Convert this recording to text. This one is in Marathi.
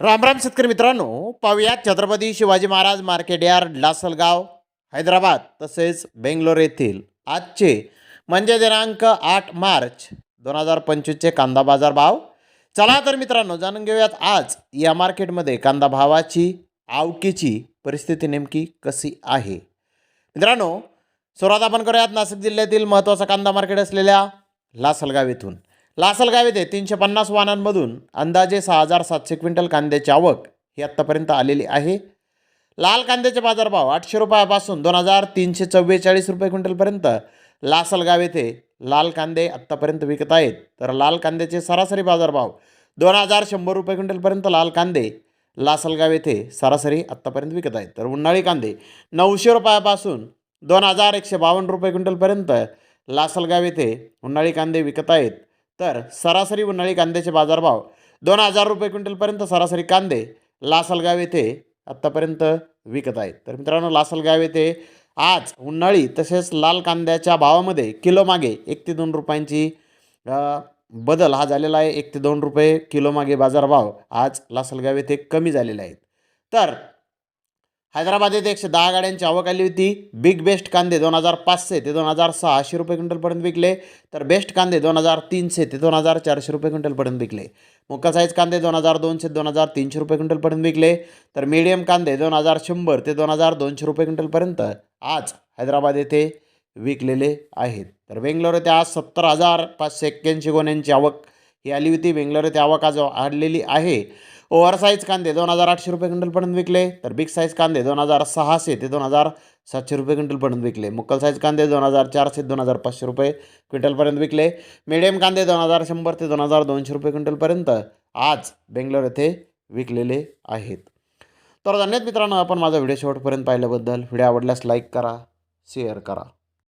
रामराम शेतकरी मित्रांनो पाहुयात छत्रपती शिवाजी महाराज मार्केट यार्ड लासलगाव हैदराबाद तसेच बेंगलोर येथील आजचे म्हणजे दिनांक आठ मार्च दोन हजार पंचवीसचे कांदा बाजार भाव. चला तर मित्रांनो जाणून घेऊयात आज या मार्केटमध्ये कांदा भावाची आवकीची परिस्थिती नेमकी कशी आहे? मित्रांनो सुरुवात आपण करूयात नाशिक जिल्ह्यातील महत्त्वाचा कांदा मार्केट असलेल्या लासलगाव येथून. लासलगाव येथे तीनशे पन्नास वाहनांमधून अंदाजे सहा हजार सातशे क्विंटल कांद्याची आवक ही आत्तापर्यंत आलेली आहे. लाल कांद्याचे बाजारभाव आठशे रुपयापासून दोन हजार तीनशे चव्वेचाळीस रुपये क्विंटलपर्यंत लासलगाव येथे लाल कांदे आत्तापर्यंत विकत आहेत. तर लाल कांद्याचे सरासरी बाजारभाव दोन हजार शंभर रुपये क्विंटलपर्यंत लाल कांदे लासलगाव येथे सरासरी आत्तापर्यंत विकत आहेत. तर उन्हाळी कांदे नऊशे रुपयापासून दोन हजार एकशे बावन्न रुपये क्विंटलपर्यंत लासलगाव येथे उन्हाळी कांदे विकत आहेत. तर सरासरी उन्हाळी कांद्याचे बाजारभाव दोन हजार रुपये क्विंटलपर्यंत सरासरी कांदे लासलगाव येथे आत्तापर्यंत विकत आहेत. तर मित्रांनो लासलगाव येथे आज उन्हाळी तसेच लाल कांद्याच्या भावामध्ये किलोमागे एक ते दोन रुपयांची बदल हा झालेला आहे. एक ते दोन रुपये किलोमागे बाजारभाव आज लासलगाव येथे कमी झालेले आहेत. तर हैदराबाद येथे एकशे दहा गाड्यांची आवक आली होती. बिग बेस्ट कांदे दोन हजार पाचशे ते दोन हजार सहाशे रुपये क्विंटलपर्यंत विकले. तर बेस्ट कांदे दोन हजार तीनशे ते दोन हजार चारशे रुपये क्विंटलपर्यंत विकले. मोका साईज कांदे दोन हजार दोनशे दोन हजार तीनशे रुपये क्विंटलपर्यंत विकले. तर मीडियम कांदे दोन हजार शंभर ते दोन हजार दोनशे रुपये क्विंटलपर्यंत आज हैदराबाद येथे विकलेले आहेत. तर बेंगलोर येथे आज सत्तर हजार पाचशे एक्क्याऐंशी गोण्यांची आवक ही आली होती. बेंगलोर येथे आवक आज वाढलेली आहे. ओव्हर साईज कांदे दोन हजार आठशे रुपये क्विंटलपर्यंत विकले. तर बिग साईज कांदे दोन हजार सहाशे ते दोन हजार सातशे रुपये क्विंटलपर्यंत विकले. मुक्कल साईज कांदे दोन हजार चारशे दोन हजार पाचशे रुपये क्विंटलपर्यंत विकले. मिडियम कांदे दोन हजार शंभर ते दोन हजार दोनशे रुपये क्विंटलपर्यंत आज बेंगलोर येथे विकलेले आहेत. तर धन्यवाद मित्रांनो आपण माझा व्हिडिओ शेवटपर्यंत पाहिल्याबद्दल व्हिडिओ आवडल्यास लाईक करा शेअर करा.